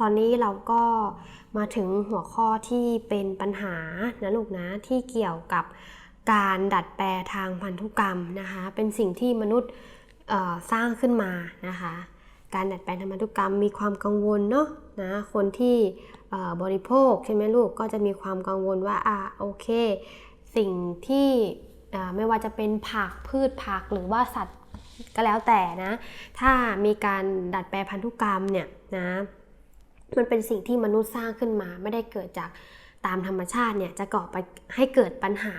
ตอนนี้เราก็มาถึงหัวข้อที่เป็นปัญหานะลูกนะที่เกี่ยวกับการดัดแปลทางพันธุกรรมนะคะ เป็นสิ่งที่มนุษย์สร้างขึ้นมานะคะ การดัดแปลงทางพันธุกรรมมีความกังวลเนาะนะคนที่บริโภคใช่ไหมลูกก็จะมีความกังวลว่าอะโอเค สิ่งที่ไม่ว่าจะเป็นผักพืชผักหรือว่าสัตว์ก็แล้วแต่นะ ถ้ามีการดัดแปลงพันธุกรรมเนี่ยนะ มันเป็นสิ่งที่มนุษย์สร้างขึ้นมา ไม่ได้เกิดจากตามธรรมชาติเนี่ยจะก่อไปให้เกิดปัญหา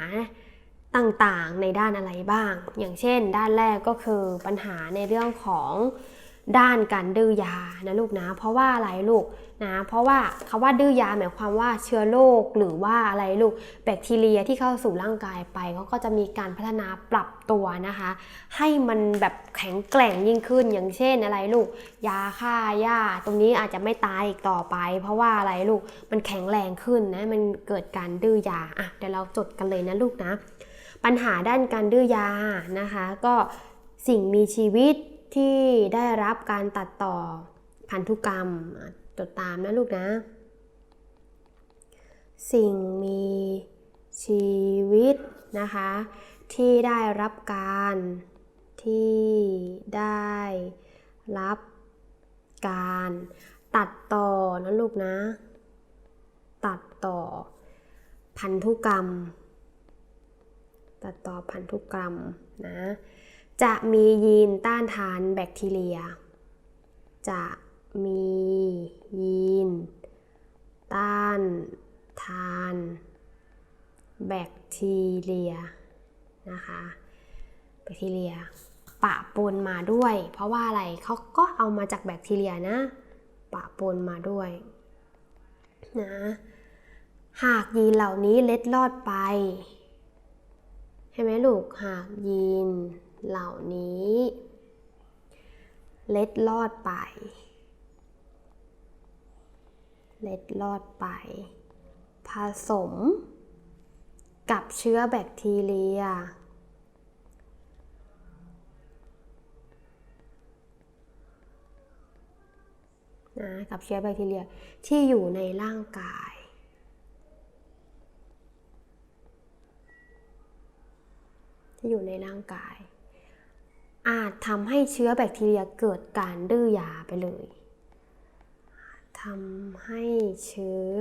ต่างๆในด้านอะไรบ้าง อย่างเช่น ด้านแรกก็คือปัญหาในเรื่องของด้านการดื้อยานะลูกนะ เพราะว่าอะไรลูก นะเพราะว่าคาว่าดื้อยาหมายความว่าเชื้อโรคหรือว่าอะไรลูกแบคทีเรียที่เข้าสู่ร่างกายไปเขาก็จะมีการพัฒนาปรับตัวนะคะ ให้มันแบบแข็งแกร่งยิ่งขึ้นอย่างเช่นอะไรลูก ยาฆ่าหญ้าตรงนี้อาจจะไม่ตายอีกต่อไป เพราะว่าอะไรลูกมันแข็งแรงขึ้นนะมันเกิดการดื้อยาอะเดี๋ยวเราจดกันเลยนะลูกนะ ปัญหาด้านการดื้อยานะคะ ก็สิ่งมีชีวิตที่ได้รับการตัดต่อพันธุกรรม จดตามนะลูกนะ สิ่งมีชีวิตนะคะ ที่ได้รับการที่ได้รับการตัดต่อนะลูกนะ ตัดต่อพันธุกรรม ตัดต่อพันธุกรรมนะ จะมียีนต้านทานแบคทีเรีย จะมี ยีน ต้าน ทาน แบคทีเรียนะคะแบคทีเรียปะปนมาด้วย เพราะว่าอะไรเขาก็เอามาจากแบคทีเรียนะ ปะปนมาด้วยนะหากยีนเหล่านี้เล็ดลอดไปใช่ไหมลูกหากยีนเหล่านี้ เล็ดลอดไป เล็ดลอดไป ผสม กับเชื้อแบคทีเรีย นะกับเชื้อแบคทีเรียที่อยู่ในร่างกายที่อยู่ในร่างกาย อาจทำให้เชื้อแบคทีเรียเกิดการดื้อยาไปเลย ทำให้เชื้อ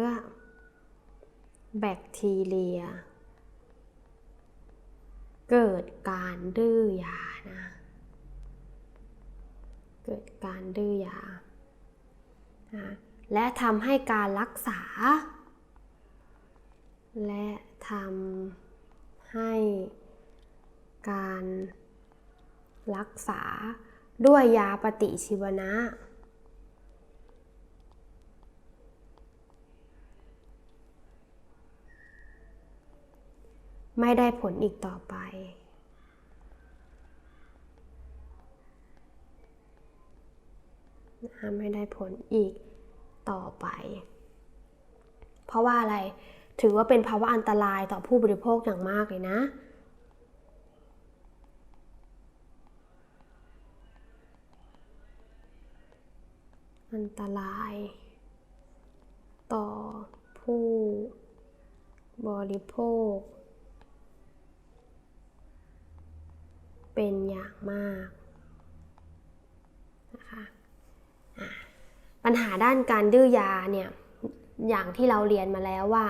แบคทีเรีย เกิดการดื้อยานะเกิดการดื้อยา และทำให้การรักษา และทำให้การรักษาด้วยยาปฏิชีวนะ ไม่ได้ผลอีกต่อไปนะไม่ได้ผลอีกต่อไป เพราะว่าอะไรถือว่าเป็นภาวะอันตรายต่อผู้บริโภคอย่างมากเลยนะอันตราย ต่อผู้บริโภค เป็นอย่างมากนะคะปัญหาด้านการดื้อยาเนี่ยอย่างที่เราเรียนมาแล้วว่า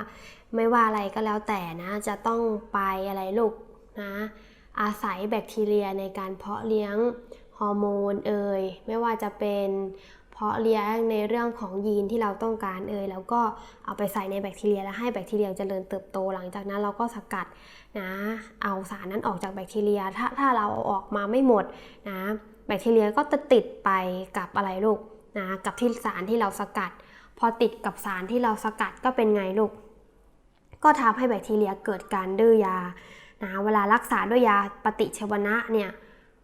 ไม่ว่าอะไรก็แล้วแต่นะ จะต้องไปอะไรลูกนะอาศัยแบคทีเรียในการเพาะเลี้ยงฮอร์โมนเอ่ยไม่ว่าจะเป็น เพาะเลี้ยงในเรื่องของยีนที่เราต้องการเอ่ยแล้วก็เอาไปใส่ในแบคทีเรียแล้วให้แบคทีเรียเจริญเติบโต หลังจากนั้นเราก็สกัดนะเอาสารนั้นออกจากแบคทีเรีย ถ้าถ้าเราเอาออกมาไม่หมดนะแบคทีเรียก็จะติดไปกับอะไรลูกนะกับที่สารที่เราสกัด พอติดกับสารที่เราสกัดก็เป็นไงลูก ก็ทำให้แบคทีเรียเกิดการดื้อยานะเวลารักษาด้วยยาปฏิชีวนะเนี่ย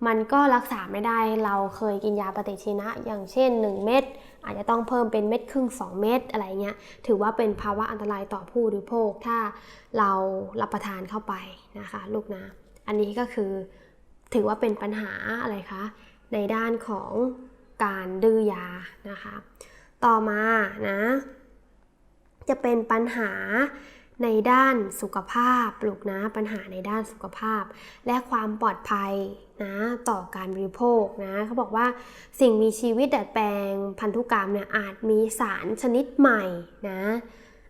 มันก็รักษาไม่ได้เราเคยกินยาปฏิชีวนะอย่างเช่น 1 เม็ดอาจจะต้องเพิ่มเป็นเม็ดครึ่ง 2 เม็ดอะไรเงี้ยถือว่าเป็นภาวะอันตรายต่อผู้บริโภคถ้าเรารับประทานเข้าไปนะคะลูกนะ อันนี้ก็คือถือว่าเป็นปัญหาอะไรคะในด้านของการดื้อยานะคะ ต่อมานะจะเป็นปัญหา ในด้านสุขภาพปลูกนะปัญหาในด้านสุขภาพ และความปลอดภัยนะต่อการบริโภคนะเขาบอกว่าสิ่งมีชีวิตดัดแปลงพันธุกรรมเนี่ยอาจมีสารชนิดใหม่นะ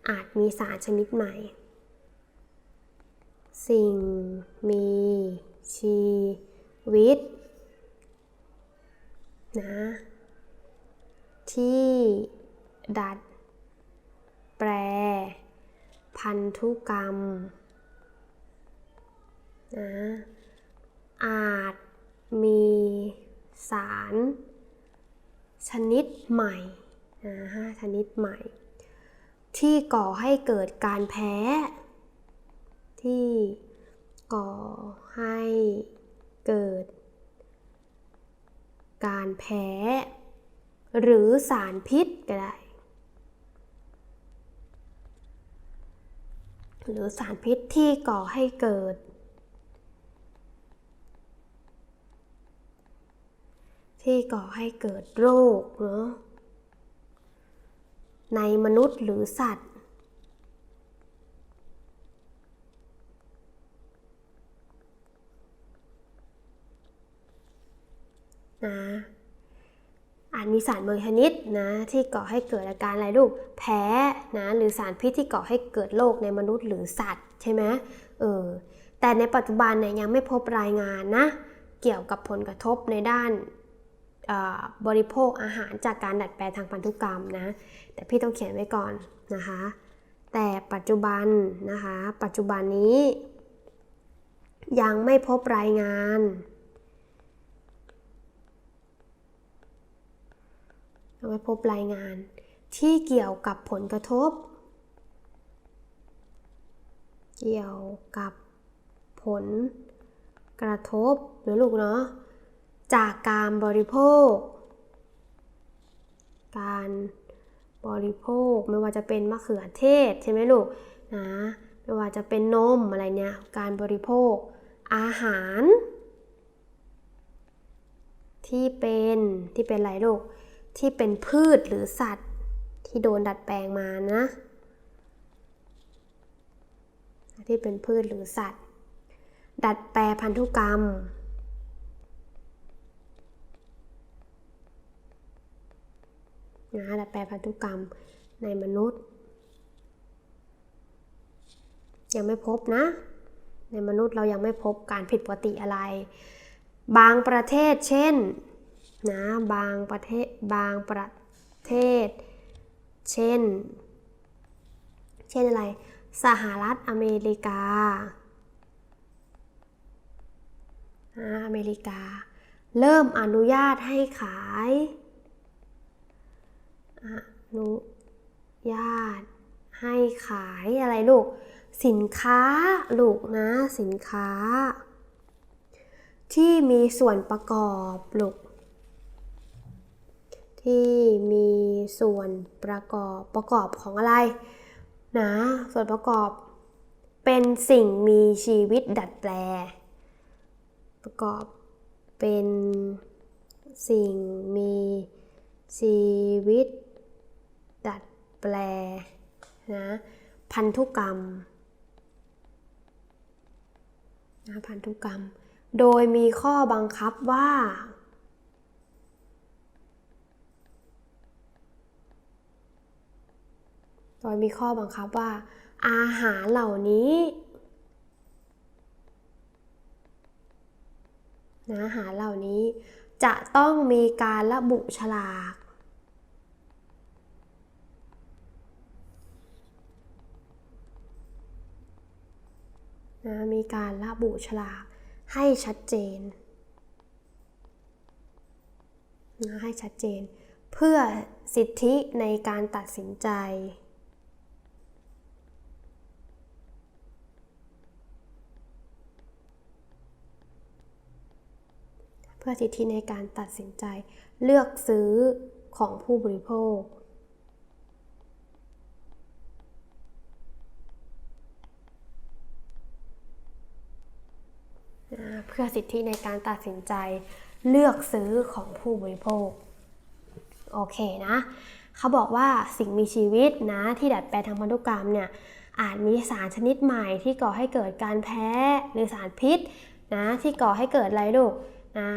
อาจมีสารชนิดใหม่ สิ่งมีชีวิตนะที่ดัดแปล พันธุกรรมนะอาจมีสารชนิดใหม่นะฮะชนิดใหม่ ที่ก่อให้เกิดการแพ้ ที่ก่อให้เกิด การแพ้ หรือสารพิษก็ได้ หรือสารพิษที่ก่อให้เกิด ที่ก่อให้เกิดโรคเนาะในมนุษย์หรือสัตว์ นะ อาจมีสารบางชนิดนะที่ก่อให้เกิดอาการอะไรลูกแพ้นะหรือสารพิษที่ก่อให้เกิดโรคในมนุษย์หรือสัตว์ใช่ไหมเออแต่ในปัจจุบันเนี่ยยังไม่พบรายงานนะเกี่ยวกับผลกระทบในด้านบริโภคอาหารจากการดัดแปลงทางพันธุกรรมนะแต่พี่ต้องเขียนไว้ก่อนนะคะ แต่ปัจจุบันนะคะ ปัจจุบันนี้ ยังไม่พบรายงาน ยังไม่พบรายงานที่เกี่ยวกับผลกระทบ เกี่ยวกับผลกระทบหรือลูกเนาะจากการบริโภค การบริโภคไม่ว่าจะเป็นมะเขือเทศใช่ไหมลูกนะไม่ว่าจะเป็นนมอะไรเนี่ยการบริโภค อาหาร ที่เป็นที่เป็นอะไรลูก ที่เป็นพืชหรือสัตว์ที่โดนดัดแปลงมานะ ที่เป็นพืชหรือสัตว์ ดัดแปลพันธุกรรม นะดัดแปลพันธุกรรมในมนุษย์ ยังไม่พบนะ ในมนุษย์เรายังไม่พบการผิดปกติอะไร บางประเทศเช่น นะบางประเทศบางประเทศ เช่น เช่นอะไร สหรัฐอเมริกาอเมริกา เริ่มอนุญาตให้ขายอนุญาตให้ขายอะไรลูก สินค้าลูกนะสินค้า ที่มีส่วนประกอบลูก ที่มีส่วนประกอบประกอบของอะไรนะส่วนประกอบเป็นสิ่งมีชีวิตดัดแปล ประกอบเป็นสิ่งมีชีวิต ดัดแปลนะพันธุกรรมนะพันธุกรรม โดยมีข้อบังคับว่า โดยมีข้อบังคับว่า อาหารเหล่านี้นะอาหารเหล่านี้จะต้องมีการระบุฉลาก นะมีการระบุฉลากให้ชัดเจนนะให้ชัดเจน เพื่อสิทธิในการตัดสินใจ เพื่อสิทธิในการตัดสินใจ เลือกซื้อของผู้บริโภค เพื่อสิทธิในการตัดสินใจ เลือกซื้อของผู้บริโภค โอเคนะ เขาบอกว่าสิ่งมีชีวิตนะที่ดัดแปลงทางพันธุกรรมเนี่ยอาจมีสารชนิดใหม่ที่ก่อให้เกิดการแพ้หรือสารพิษนะที่ก่อให้เกิดอะไรลูก นะ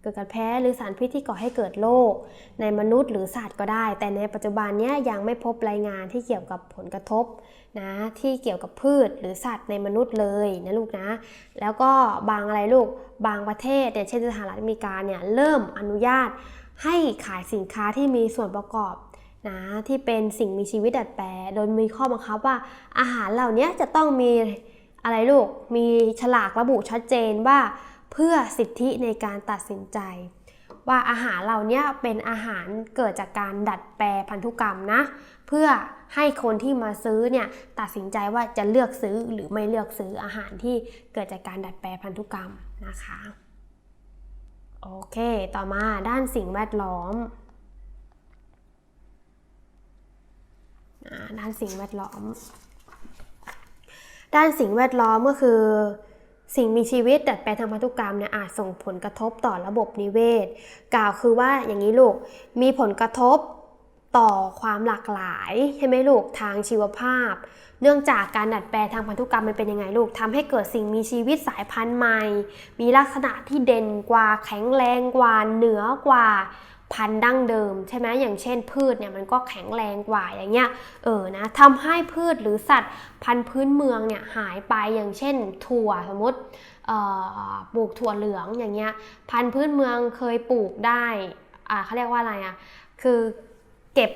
เกิดการแพ้หรือสารพิษที่ก่อให้เกิดโรคในมนุษย์หรือสัตว์ก็ได้ แต่ในปัจจุบันเนี้ยยังไม่พบรายงานที่เกี่ยวกับผลกระทบนะที่เกี่ยวกับพืชหรือสัตว์ในมนุษย์เลยนะลูกนะ แล้วก็บางอะไรลูกบางประเทศเนี่ยเช่นสหรัฐอเมริกาเนี่ยเริ่มอนุญาตให้ขายสินค้าที่มีส่วนประกอบนะที่เป็นสิ่งมีชีวิตดัดแปลงโดยมีข้อบังคับว่าอาหารเหล่านี้จะต้องมีอะไรลูกมีฉลากระบุชัดเจนว่า เพื่อสิทธิในการตัดสินใจ ว่าอาหารเหล่านี้เป็นอาหารเกิดจากการดัดแปลพันธุกรรมนะเพื่อให้คนที่มาซื้อเนี่ยตัดสินใจว่าจะเลือกซื้อหรือไม่เลือกซื้ออาหารที่เกิดจากการดัดแปลพันธุกรรมนะคะโอเค ต่อมาด้านสิ่งแวดล้อม ด้านสิ่งแวดล้อม ด้านสิ่งแวดล้อมก็คือ สิ่งมีชีวิตดัดแปลงทางพันธุกรรมเนี่ยอาจส่งผลกระทบต่อระบบนิเวศ กล่าวคือว่าอย่างนี้ลูกมีผลกระทบต่อความหลากหลายใช่ไหมลูกทางชีวภาพ เนื่องจากการดัดแปลงทางพันธุกรรมมันเป็นยังไงลูกทำให้เกิดสิ่งมีชีวิตสายพันธุ์ใหม่ มีลักษณะที่เด่นกว่าแข็งแรงกว่าเหนือกว่า พันธุ์ดั้งเดิม ใช่ไหมอย่างเช่นพืชเนี่ยมันก็แข็งแรงกว่าอย่างเงี้ยเออนะทำให้พืชหรือสัตว์พันธุ์พื้นเมืองเนี่ยหายไปอย่างเช่น ถั่วสมมติปลูกถั่วเหลืองอย่างเงี้ยพันธุ์พื้นเมืองเคยปลูกได้อ่าเขาเรียกว่าอะไรอะคือเก็บ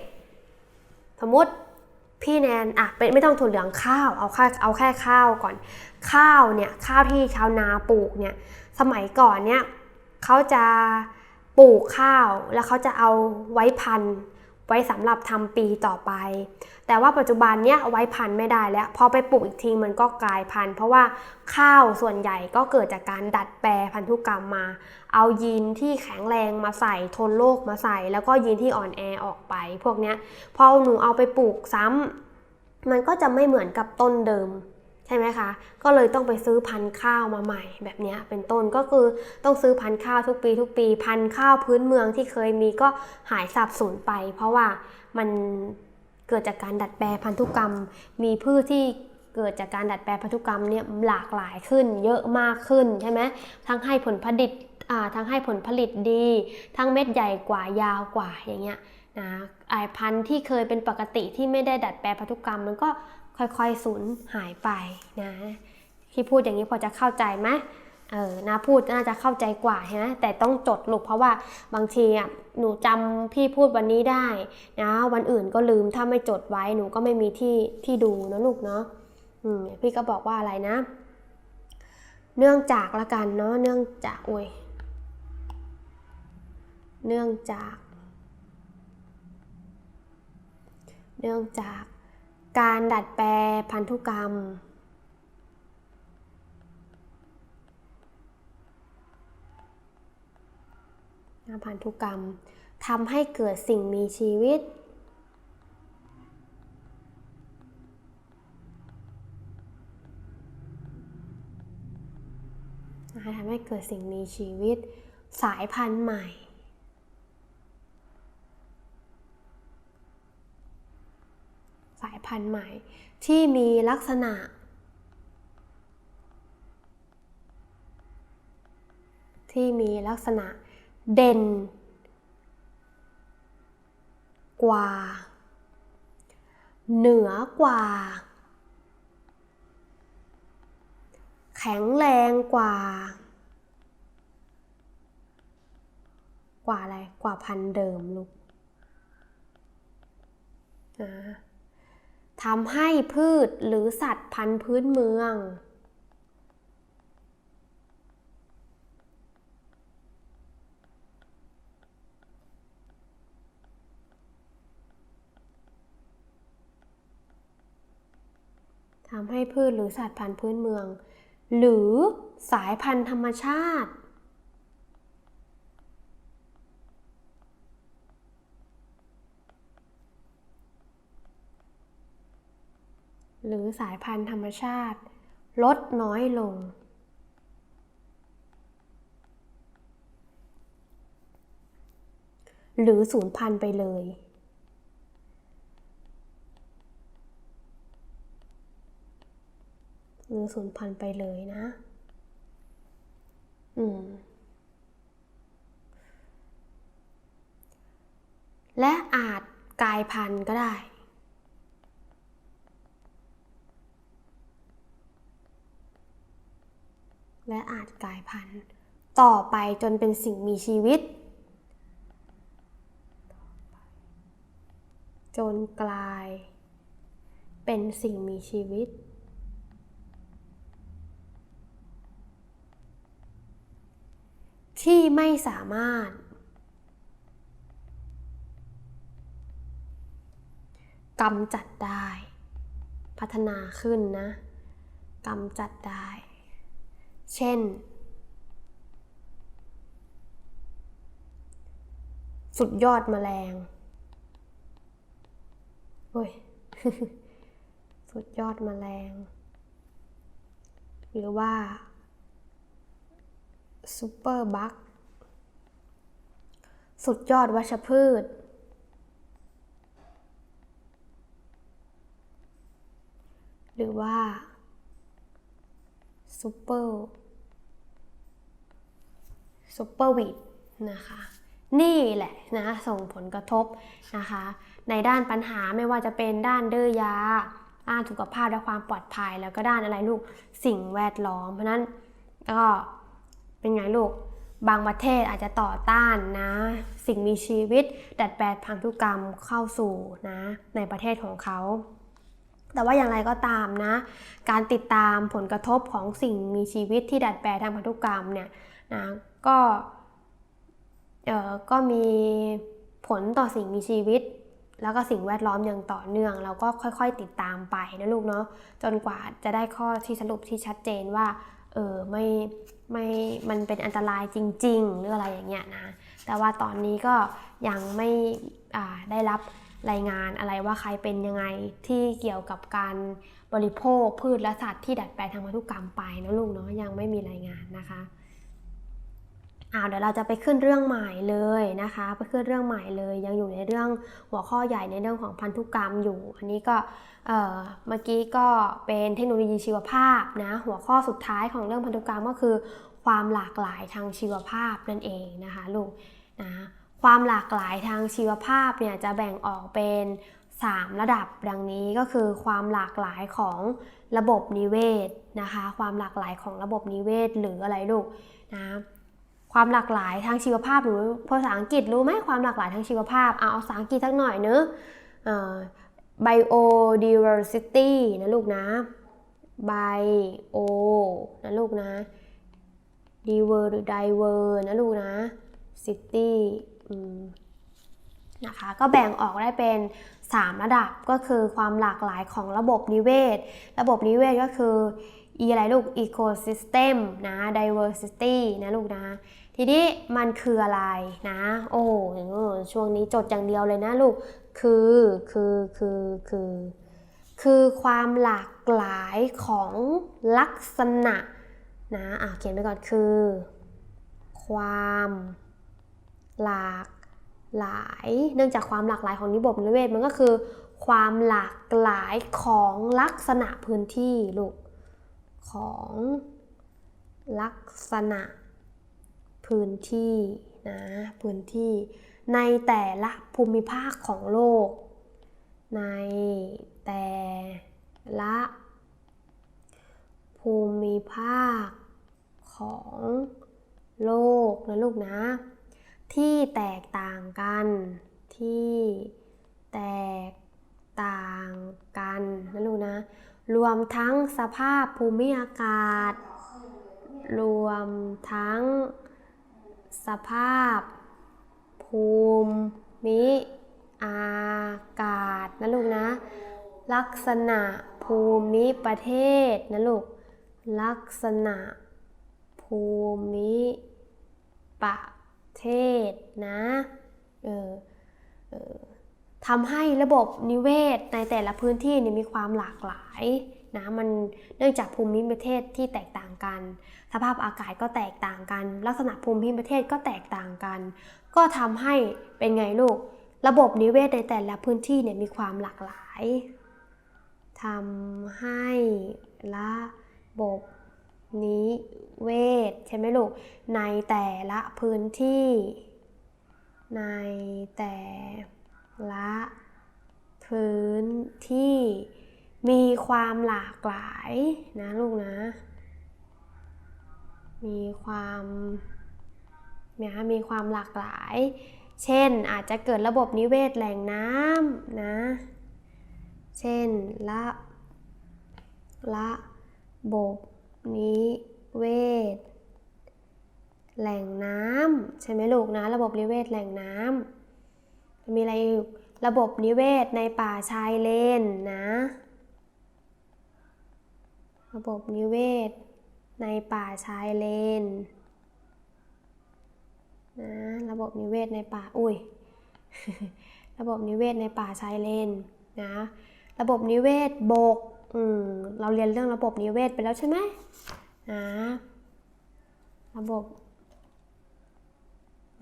สมมติพี่แนนอะเป็นไม่ต้องถั่วเหลืองข้าวเอาแค่เอาแค่ข้าวก่อนข้าวเนี่ยข้าวที่ชาวนาปลูกเนี่ยสมัยก่อนเนี่ยเขาจะ ปลูกข้าวแล้วเขาจะเอาไว้พันธุ์ไว้สำหรับทำปีต่อไป แต่ว่าปัจจุบันเนี้ยไว้พันธุ์ไม่ได้แล้ว พอไปปลูกอีกทีมันก็กลายพันธุ์ เพราะว่าข้าวส่วนใหญ่ก็เกิดจากการดัดแปลพันธุกรรมมา เอายีนที่แข็งแรงมาใส่ทนโรคมาใส่ แล้วก็ยีนที่อ่อนแอออกไป พวกเนี้ยพอหนูเอาไปปลูกซ้ำมันก็จะไม่เหมือนกับต้นเดิม ใช่ไหมคะ ก็เลยต้องไปซื้อพันธุ์ข้าวมาใหม่แบบนี้เป็นต้นก็คือต้องซื้อพันธุ์ข้าวทุกปีทุกปีพันธุ์ข้าวพื้นเมืองที่เคยมีก็หายสับสูญไป เพราะว่ามันเกิดจากการดัดแปลพันธุกรรม มีพืชที่เกิดจากการดัดแปลพันธุกรรมเนี่ยหลากหลายขึ้นเยอะมากขึ้นใช่ไหมทั้งให้ผลผลิตทั้งให้ผลผลิตดี ทั้งเม็ดใหญ่กว่ายาวกว่าอย่างเงี้ยนะไอพันธุ์ที่เคยเป็นปกติที่ไม่ได้ดัดแปลพันธุกรรมมันก็ ค่อยๆสูญหายไปนะที่พูดอย่างนี้พอจะเข้าใจไหมเออนะพูดน่าจะเข้าใจกว่าใช่ไหมแต่ต้องจดลูกเพราะว่าบางทีอะหนูจำพี่พูดวันนี้ได้นะวันอื่นก็ลืมถ้าไม่จดไว้หนูก็ไม่มีที่ที่ดูนะลูกเนาะอืมพี่ก็บอกว่าอะไรนะ เนื่องจากละกันเนาะเนื่องจากโอ้ยเนื่องจาก เนื่องจาก การดัดแปลพันธุกรรม พันธุกรรมทำให้เกิดสิ่งมีชีวิต ทำให้เกิดสิ่งมีชีวิต สายพันธุ์ใหม่สาย พันธุ์ใหม่ ที่มีลักษณะ ที่มีลักษณะเด่น กว่า เหนือกว่า แข็งแรงกว่า กว่าอะไร กว่าพันเดิมลูกนะ ทำให้พืชหรือสัตว์พันธุ์พื้นเมือง ทำให้พืชหรือสัตว์พันธุ์พื้นเมือง หรือสายพันธุ์ธรรมชาติ หรือสายพันธุ์ธรรมชาติ ลดน้อยลง หรือสูญพันธุ์ไปเลย หรือสูญพันธุ์ไปเลยนะ อืมและอาจกลายพันธุ์ก็ได้ และอาจกลายพันธุ์ ต่อไปจนเป็นสิ่งมีชีวิต จนกลาย เป็นสิ่งมีชีวิต ที่ไม่สามารถ กำจัดได้ พัฒนาขึ้นนะกำจัดได้ เช่น สุดยอดแมลงโอ้ย สุดยอดแมลง หรือว่าซูเปอร์บัคสุดยอดวัชพืช หรือว่าซูเปอร์ ซูเปอร์วีดนะคะนี่แหละนะส่งผลกระทบนะคะ ในด้านปัญหาไม่ว่าจะเป็นด้านดื้อยาด้านสุขภาพและความปลอดภัย แล้วก็ด้านอะไรลูกสิ่งแวดล้อม เพราะนั้นก็เป็นไงลูกบางประเทศอาจจะต่อต้านนะ สิ่งมีชีวิต ดัดแปลงพันธุกรรมเข้าสู่นะในประเทศของเขา แต่ว่าอย่างไรก็ตามนะ การติดตามผลกระทบของสิ่งมีชีวิตที่ดัดแปลงทางพันธุกรรมเนี่ยนะ ก็เอ่อก็มีผลต่อสิ่งมีชีวิต แล้วก็สิ่งแวดล้อมอย่างต่อเนื่อง เราก็ค่อยๆติดตามไปนะลูกเนาะจนกว่าจะได้ข้อที่สรุปที่ชัดเจนว่าเออไม่ไม่มันเป็นอันตรายจริง ๆ หรืออะไรอย่างเงี้ยนะแต่ว่าตอนนี้ก็ยังไม่อ่าได้รับรายงานอะไรว่าใครเป็นยังไงที่เกี่ยวกับการบริโภคพืชและสัตว์ที่ดัดแปลงทางพันธุกรรมไปนะลูกเนาะยังไม่มีรายงานนะคะ อ้าวเดี๋ยวเราจะไปขึ้นเรื่องใหม่เลยนะคะ ไปขึ้นเรื่องใหม่เลย ยังอยู่ในเรื่องหัวข้อใหญ่ในเรื่องของพันธุกรรมอยู่ อันนี้ก็เอ่อเมื่อกี้ก็เป็นเทคโนโลยีชีวภาพนะ หัวข้อสุดท้ายของเรื่องพันธุกรรมก็คือ ความหลากหลายทางชีวภาพนั่นเองนะคะลูกนะความหลากหลายทางชีวภาพเนี่ยจะแบ่งออกเป็น 3 ระดับดังนี้ก็คือความหลากหลายของระบบนิเวศนะคะ ความหลากหลายของระบบนิเวศหรืออะไรลูกนะ ความหลากหลายทางชีวภาพหรือภาษาอังกฤษรู้ไหมความหลากหลายทางชีวภาพเอาภาษาอังกฤษสักหน่อยเนอะเอ่อ biodiversity นะลูกนะ bio นะลูกนะ diver diver นะลูกนะ city นะคะก็แบ่งออกได้เป็น 3 ระดับก็คือความหลากหลายของระบบนิเวศ ระบบนิเวศก็คืออะไรลูก ecosystem นะ diversity นะลูกนะ ทีนี้มันคืออะไรนะ โอ้โหช่วงนี้จดอย่างเดียวเลยนะลูก คือคือคือคือคือความหลากหลายของลักษณะนะอะเขียนไปก่อนคือ ความหลากหลาย เนื่องจากความหลากหลายของระบบนิเวศมันก็คือ ความหลากหลายของลักษณะพื้นที่ลูกของลักษณะ พื้นที่นะพื้นที่ในแต่ละภูมิภาคของโลก ในแต่ละภูมิภาคของโลกนะลูกนะ ที่แตกต่างกันที่แตกต่างกันนะลูกนะ รวมทั้งสภาพภูมิอากาศ รวมทั้ง สภาพ ภูมิอากาศนะลูกนะ ลักษณะภูมิประเทศนะลูก ลักษณะ ภูมิประเทศนะเออเออทำให้ระบบนิเวศในแต่ละพื้นที่เนี่ยมีความหลากหลาย นะมันเนื่องจากภูมิประเทศที่แตกต่างกัน สภาพอากาศก็แตกต่างกัน ลักษณะภูมิประเทศก็แตกต่างกัน ก็ทำให้เป็นไงลูก ระบบนิเวศในแต่ละพื้นที่เนี่ยมีความหลากหลายทำให้ละบบนิเวศใช่ไหมลูก ในแต่ละพื้นที่ ในแต่ละพื้นที่ มีความหลากหลายนะลูกนะ มีความนะมีความหลากหลาย เช่นอาจจะเกิดระบบนิเวศแหล่งน้ำนะ เช่นละละบบนิเวศ แหล่งน้ำใช่ไหมลูกนะ ระบบนิเวศแหล่งน้ำมีอะไรอีกระบบนิเวศในป่าชายเลนนะ ระบบนิเวศ ในป่าชายเลนนะระบบนิเวศในป่าอุ้ยระบบนิเวศในป่าชายเลนนะระบบนิเวศบกอืมเราเรียนเรื่องระบบนิเวศไปแล้วใช่ไหมนะระบบ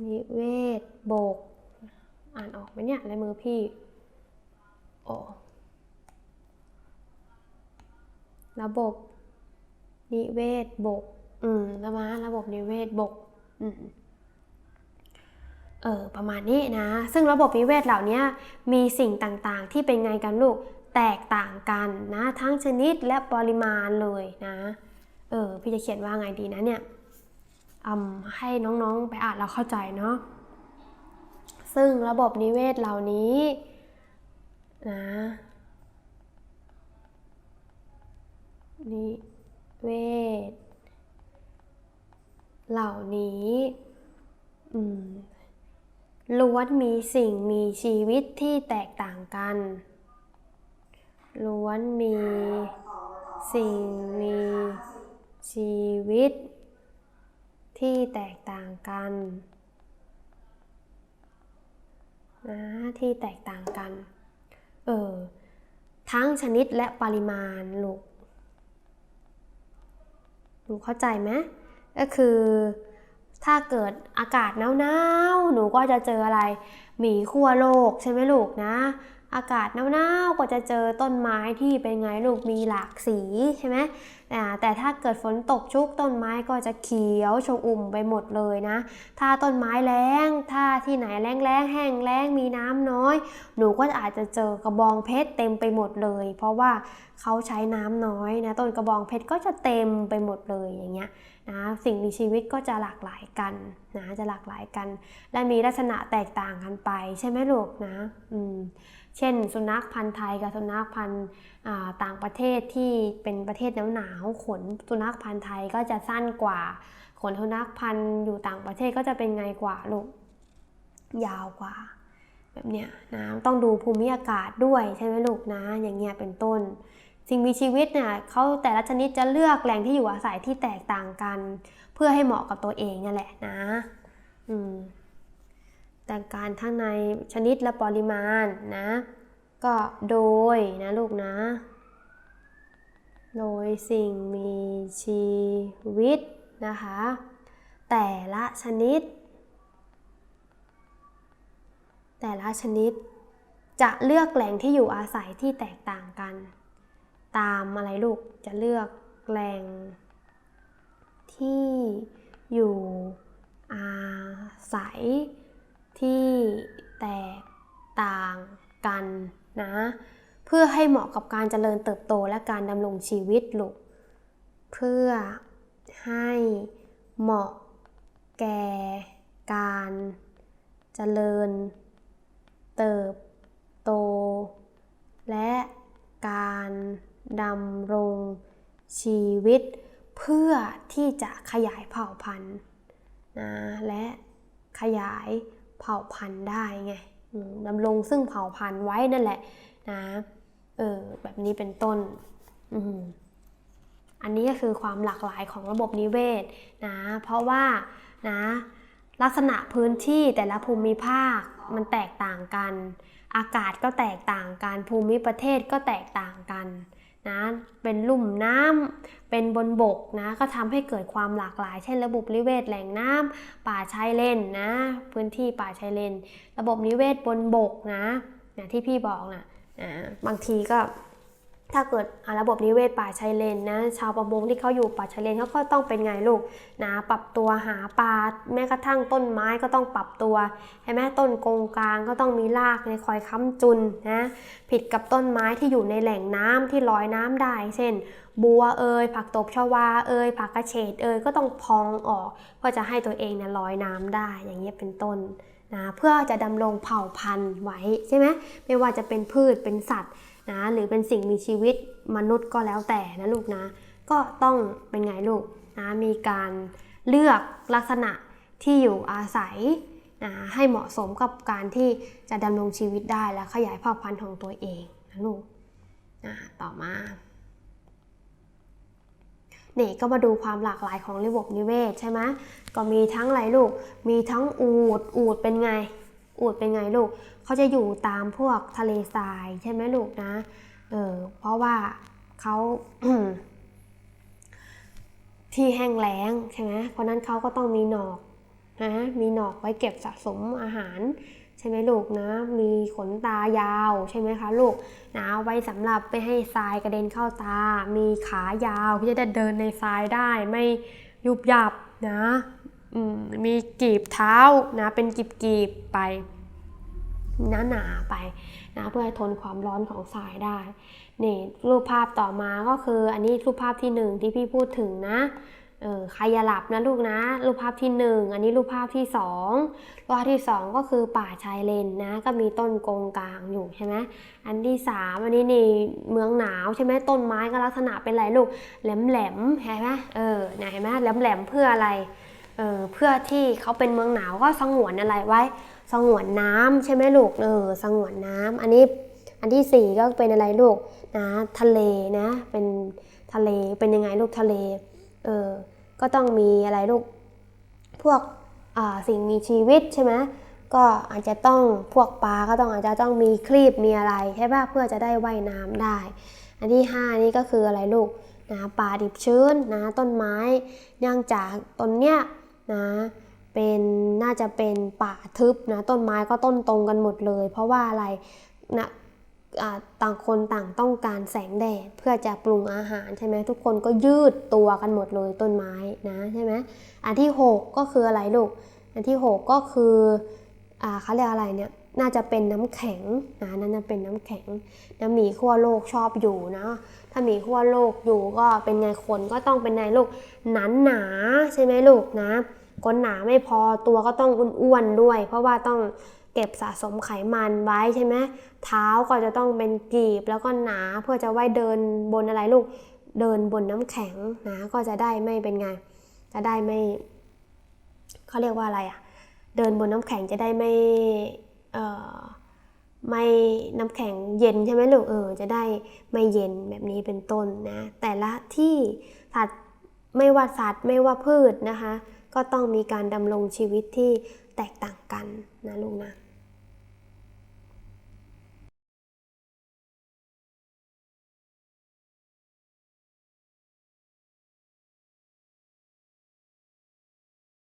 นิเวศบก อ่านออกไหมเนี่ยลายมือพี่โอ้ ระบบ นิเวศบก อืมแล้วมาระบบนิเวศบก อืมเออประมาณนี้นะ ซึ่งระบบนิเวศเหล่านี้มีสิ่งต่างๆ ที่เป็นไงกันลูกแตกต่างกันนะ ทั้งชนิดและปริมาณเลยนะ เออพี่จะเขียนว่าไงดีนะเนี่ยอืมให้น้องๆไปอ่านแล้วเข้าใจเนาะซึ่งระบบนิเวศเหล่านี้นะ นิเวศ เหล่านี้ล้วนมีสิ่งมีชีวิตที่แตกต่างกัน ล้วนมีสิ่งมีชีวิต ที่แตกต่างกันนะที่แตกต่างกัน เออ ทั้งชนิดและปริมาณลูก หนูเข้าใจไหมก็คือถ้าเกิดอากาศหนาวๆหนูก็จะเจออะไร หมีขั้วโลกใช่ไหมลูกนะ อากาศหนาวๆก็จะเจอต้นไม้ที่เป็นไงลูกมีหลากสีใช่ไหมแต่ถ้าเกิดฝนตกชุกต้นไม้ก็จะเขียวชอุ่มไปหมดเลยนะ ถ้าต้นไม้แล้ง ถ้าที่ไหนแล้งแล้งแห้งแล้งมีน้ำน้อย หนูก็อาจจะเจอกระบองเพชรเต็มไปหมดเลย เพราะว่าเขาใช้น้ำน้อยนะต้นกระบองเพชรก็จะเต็มไปหมดเลยอย่างเงี้ยนะสิ่งมีชีวิตก็จะหลากหลายกันนะจะหลากหลายกัน และมีลักษณะแตกต่างกันไปใช่ไหมลูกนะอืม เช่น สุนัขพันธุ์ไทยกับสุนัขพันธุ์ต่างประเทศที่เป็นประเทศหนาวๆขนสุนัขพันธุ์ไทยก็จะสั้นกว่า ขนสุนัขพันธุ์อยู่ต่างประเทศก็จะเป็นไงกว่าลูกยาวกว่า แบบเนี้ยนะต้องดูภูมิอากาศด้วยใช่ไหมลูกนะ อย่างเงี้ยเป็นต้น สิ่งมีชีวิตเนี่ยเขาแต่ละชนิดจะเลือกแหล่งที่อยู่อาศัยที่แตกต่างกัน เพื่อให้เหมาะกับตัวเองนั่นแหละนะ อืม แต่การทั้งในชนิดและปริมาณนะ ก็โดยนะลูกนะ โดยสิ่งมีชีวิตนะคะ แต่ละชนิด แต่ละชนิดจะเลือกแหล่งที่อยู่อาศัยที่แตกต่างกัน ตามอะไรลูกจะเลือกแหล่งที่อยู่อาศัย ที่แตกต่างกันนะ เพื่อให้เหมาะกับการเจริญเติบโตและการดำรงชีวิตลูกเพื่อให้เหมาะแก่การเจริญเติบโต และการดำรงชีวิต เพื่อที่จะขยายเผ่าพันธุ์นะและขยาย เผ่าพันธุ์ได้ไงดำรงซึ่งเผ่าพันธุ์ไว้นั่นแหละนะเออแบบนี้เป็นต้นออันนี้ก็คือความหลากหลายของระบบนิเวศนะเพราะว่านะลักษณะพื้นที่แต่ละภูมิภาคมันแตกต่างกัน อากาศก็แตกต่างกัน ภูมิประเทศก็แตกต่างกัน นะเป็นลุ่มน้ำเป็นบนบกนะก็ทำให้เกิดความหลากหลาย เช่น ระบบนิเวศแหล่งน้ำป่าชายเลนนะพื้นที่ป่าชายเลน ระบบนิเวศบนบกนะนะที่พี่บอกนะนะบางทีก็ ถ้าเกิดระบบนิเวศป่าชายเลนนะชาวประมงที่เขาอยู่ป่าชายเลนเขาก็ต้องเป็นไงลูกนะปรับตัวหาปลาแม้กระทั่งต้นไม้ก็ต้องปรับตัวใช่ไหมต้นกงกลางก็ต้องมีรากในคอยค้ำจุนนะผิดกับต้นไม้ที่อยู่ในแหล่งน้ำที่ลอยน้ำได้ เช่น บัวเอยผักตบชวาเอยผักกระเฉดเอยก็ต้องพองออกเพื่อจะให้ตัวเองเนี่ยลอยน้ำได้อย่างเงี้เป็นต้นนะเพื่อจะดำรงเผ่าพันธุ์ไว้ใช่ไหมไม่ว่าจะเป็นพืชเป็นสัตว์ นะหรือเป็นสิ่งมีชีวิตมนุษย์ก็แล้วแต่นะลูกนะ ก็ต้องเป็นไงลูกนะมีการเลือกลักษณะที่อยู่อาศัยนะให้เหมาะสมกับการที่จะดำรงชีวิตได้และขยายเผ่าพันธุ์ของตัวเองนะลูกนะต่อมานี่ก็มาดูความหลากหลายของระบบนิเวศใช่ไหมก็มีทั้งอะไรลูก มีทั้งอูดอูดเป็นไง อูดเป็นไงลูกเขาจะอยู่ตามพวกทะเลทรายใช่ไหมลูกนะ เออเพราะว่าเขาที่แห้งแล้งใช่ไหมเพราะนั้นเขาก็ต้องมีหนอกนะมีหนอกไว้เก็บสะสมอาหาร ใช่ไหมลูกนะ มีขนตายาวใช่ไหมคะลูกนะไว้สำหรับไม่ให้ทรายกระเด็นเข้าตา มีขายาวที่จะได้เดินในทรายได้ไม่ยุบยับนะ มีกีบเท้านะเป็นกีบกีบไปหนาหนาไปนะเพื่อให้ทนความร้อนของทรายได้นี่รูปภาพต่อมาก็คืออันนี้รูปภาพที่หนึ่งที่พี่พูดถึงนะเออใครอย่าหลับนะลูกนะ รูปภาพที่หนึ่งอันนี้รูปภาพที่สองรูปภาพที่สองก็คือป่าชายเลนนะ ก็มีต้นกงกลางอยู่ใช่ไหมอันที่สามอันนี้ในเมืองหนาวใช่ไหมต้นไม้ก็ลักษณะเป็นไรลูกแหลมแหลมเห็นไหมเออเนี่ยเห็นไหมแหลมแหลมเพื่ออะไร เออเพื่อที่เขาเป็นเมืองหนาวก็สงวนอะไรไว้ สงวนน้ำใช่ไหมลูกเออสงวนน้ำอันนี้อันที่สี่ก็เป็นอะไรลูกนะทะเลนะเป็นทะเลเป็นยังไงลูกทะเลเออก็ต้องมีอะไรลูกพวกสิ่งมีชีวิตใช่ไหมก็อาจจะต้องพวกปลาก็ต้องอาจจะต้องมีครีบมีอะไรใช่ป่ะเพื่อจะได้ว่ายน้ำได้ อันที่ห้านี่ก็คืออะไรลูกนะป่าดิบชื้นนะต้นไม้เนื่องจากต้นเนี้ย นะเป็นน่าจะเป็นป่าทึบนะต้นไม้ก็ต้นตรงกันหมดเลย เพราะว่าอะไรนะต่างคนต่างต้องการแสงแดดเพื่อจะปรุงอาหารใช่ไหมทุกคนก็ยืดตัวกันหมดเลยต้นไม้นะใช่ไหมอันที่ 6 ก็คืออะไรลูกอันที่ 6 ก็คืออ่าเขาเรียกอะไรเนี่ย น่าจะเป็นน้ำแข็งนะนั่นจะเป็นน้ำแข็งน้ำหมีขั้วโลกชอบอยู่นะถ้าหมีขั้วโลกอยู่ก็เป็นไงคนก็ต้องเป็นไงลูกหนาหนาใช่ไหมลูกนะก้นหนาไม่พอตัวก็ต้องอ้วนๆด้วย เพราะว่าต้องเก็บสะสมไขมันไว้ใช่ไหมเท้าก็จะต้องเป็นกีบแล้วก็หนาเพื่อจะไว้เดินบนอะไรลูกเดินบนน้ำแข็งนะก็จะได้ไม่เป็นไง จะได้ไม่เขาเรียกว่าอะไรอะเดินบนน้ำแข็งจะได้ไม่ ไม่น้ำแข็งเย็นใช่ไหมลูกเออจะได้ไม่เย็นแบบนี้เป็นต้นนะแต่ละที่สัตว์ไม่ว่าสัตว์ไม่ว่าพืชนะคะ ก็ต้องมีการดำรงชีวิตที่แตกต่างกันนะลูกนะ